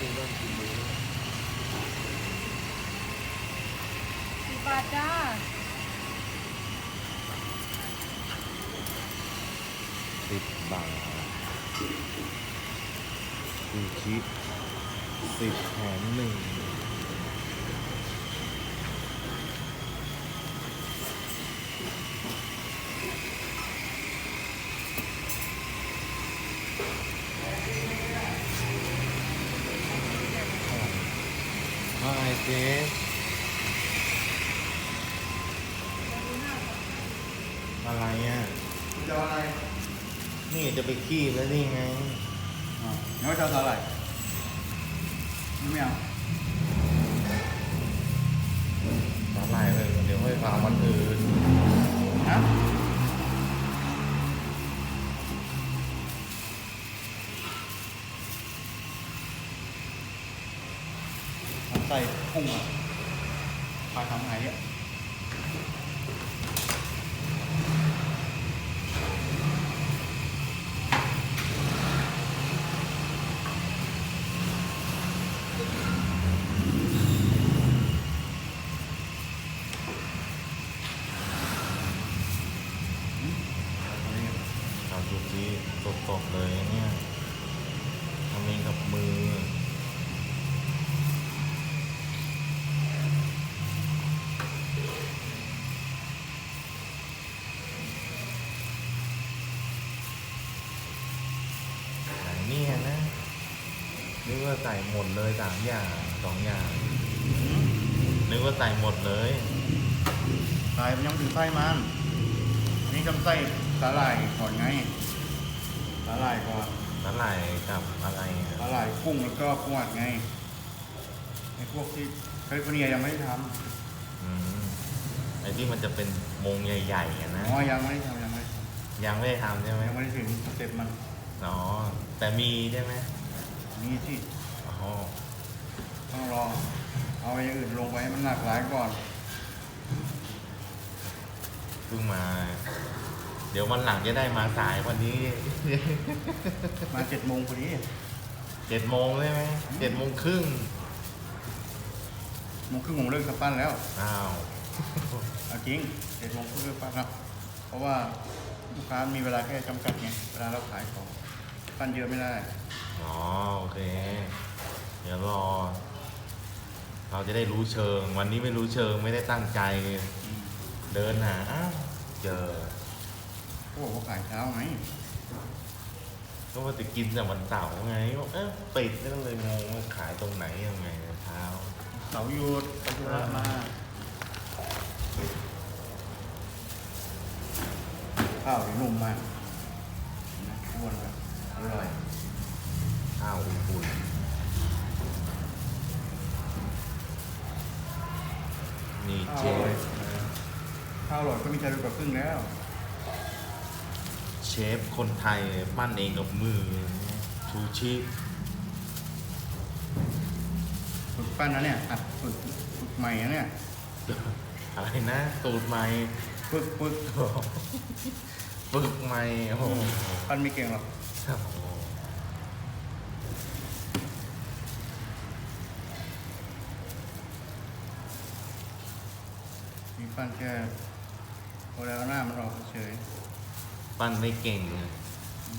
ดูเริ่มกินมือสิบบาทจ้าสิบบาทซูชิสิบแถมหนึ่ง เจ๊อะไรอะจะเอาอะไรนี่จะไปขี้แล้วนี่ไงอ่าแล้วจะเอาอะไรไม่เอาสาหร่ายเลยเดี๋ยวค่อยพาวันอื่น ส่พุ่งอะพาทำไงอะ ทำซูชิสดๆเลยเนี่ยทำเองกับมือ ไหนเนี่ยนะนึกว่าใส่ หมดเลยสามอย่างสองอย่างนึกว่าใส่หมดเลยใส่มันยังถึงไส้มันอันนี่ต้องใส่สาหร่ายก่อนไงสาหร่ายก่อนสาหร่ายกับอะไรอะสาหร่ายกุ้งแล้วก็กุ้งอัดไงไอ้พวกที่แคลิฟอร์เนียยังไม่ได้ทอืมไอ้ที่มันจะเป็นมงใหญ่ๆอะำนะอ๋อยังไม่ได้ทำยังไม่ได้ทยังไม่ได้ทำใช่ไหมำยังไม่ได้ถึงสเต็ปมันอ๋อแต่มีใช่ไหมมีที่อ๋อ ต้องรอเอาอย่างอื่นลงไปให้มันหลากหลายก่อนเพิ่งมา เดี๋ยววันหลังจะได้มาสายวันนี้ มาเจ็ดโมงพอดีเจ็ดโมงใช่ไหมเจ็ดโมงครึ่งโมงครึ่งผมเลิกกับปั้นแล้วอ้าวเอาจริงเจ็ดโมงครึ่งเลิกปั้นแล้วเพราะว่าลูกค้ามีเวลาแค่จำกัดไงเวลาเราขายของปั้นเยอะไม่ได้ อ๋อ โอเค เดี๋ยวรอ เราจะได้รู้เชิง วันนี้ไม่รู้เชิงไม่ได้ตั้งใจ เดินหาอ้าวเจอเขาบอกว่าขายเช้าไงก็ว่าจะกินแต่วันเสาร์ไงบอกเอ๊ะปิดก็เลยงงว่าขายตรงไหนยังไงเช้าเสาร์หยุดไปธุระมาข้าวนี่นุ่มมากนะอ้วนแบบอร่อย ข้าวอุ่นๆ นี่เชข้าวอร่อยฟข้าวอร่อยก็มีใจรู้กับครึ่งแล้ว เชฟคนไทยปั้นเองกับมือชูชิฝึกปั้นนะเนี่ยอัดฝึกฝึกใหม่นะเนี่ย อะไรนะสูตรใหม่ฝึกฝึกฝึกใหม่โอ้โหปั้นไม่เก่งหรอกโอ้ ปั้นแค่พอแล้วหน้ามันออกเฉยปั้นไม่เก่งๆอื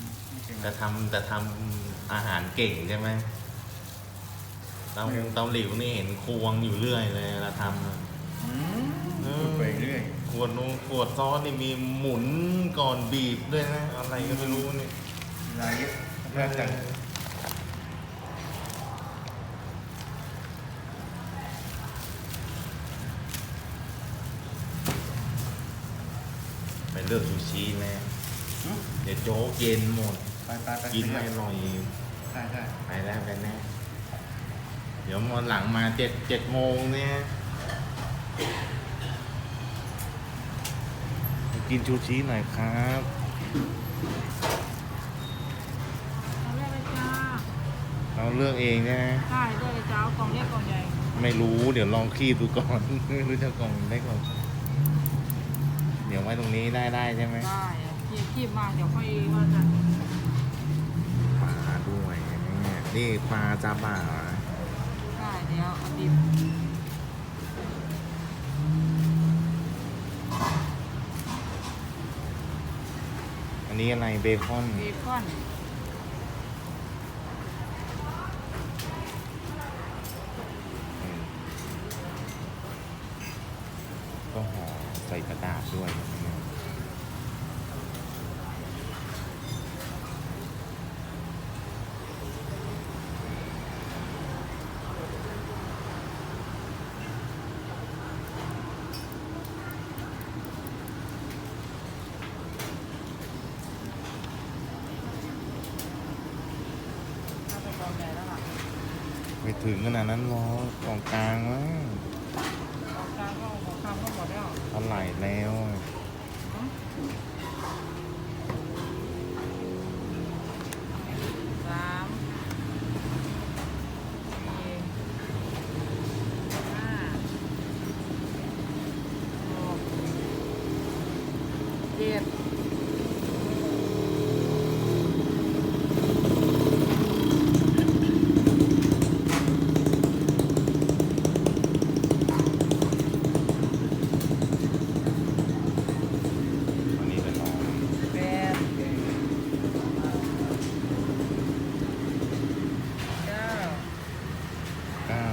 มไม่เก่งหรแต่อกทำแต่ทำอาหารเก่งใช่ไหมเตาเตาหลิวนี่เห็นควงอยู่เรื่อยเลยเวลาทำอะอืมฝึกไปเรื่อยขวดนูนขวดซอสนี่มีหมุนก่อนบีบด้วยนะ อะไรก็ไม่รู้นี่รายเยอะแรกจังไป เลือกซูชิแน่เดี๋ยวโจ๊กเย็นหมด ไปไปไปกินไม่อร่อยใช่ใช่ไปแล้วไปแน่ เดี๋ยววันหลังมาเจ็ดเจ็ดโมงเนี่ยกินชูชีหน่อยครับเอาเรียกเลยจ้าเราเลือกเองนะได้ด้วยเลยจ้ากล่องเล็กกล่องใหญ่ ไม่รู้เดี๋ยวลองคีบดูก่อน ไม่รู้จะกล่องเล็กกว่าเดี๋ยวไว้ตรงนี้ได้ได้ใช่ไหมได้คีบคีบมาเดี๋ยวค่อยว่ากันปลาด้วยเนี่ยนี่ปลาจาบ่าได้เดี๋ยวเอาดิบอันนี้อะไรเบคอนเบคอน อืมก็ห่อ ใส่กระดาษด้วยนะเนี่ยถ้าเป็นกองใหญ่แล้วล่ะไปถึงขนาดนั้นหรอกองกลางมั้ง เท่าไหร่แล้ว หืมสามสี่ห้าหกเจ็ด อันนี้เป็นน้อง แปดเก้า เก้า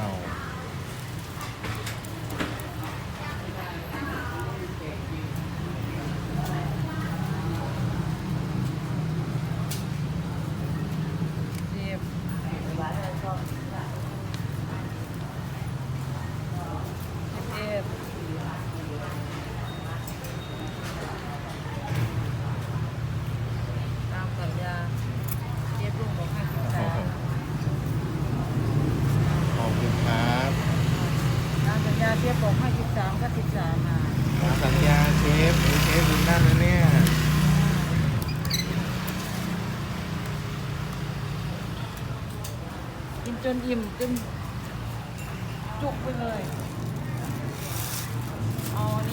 สิบสิบเอ็ดตามสัญญาเจ๊ลุงบอกให้สิบสาม ขอบคุณครับ ตามสัญญาเจ๊บอกให้สิบสามก็สิบสามมา มาสัญญาเชฟเฮ้ยเชฟดู นั่นนะเนี่ยกินจนอิ่มจนจุกไปเลย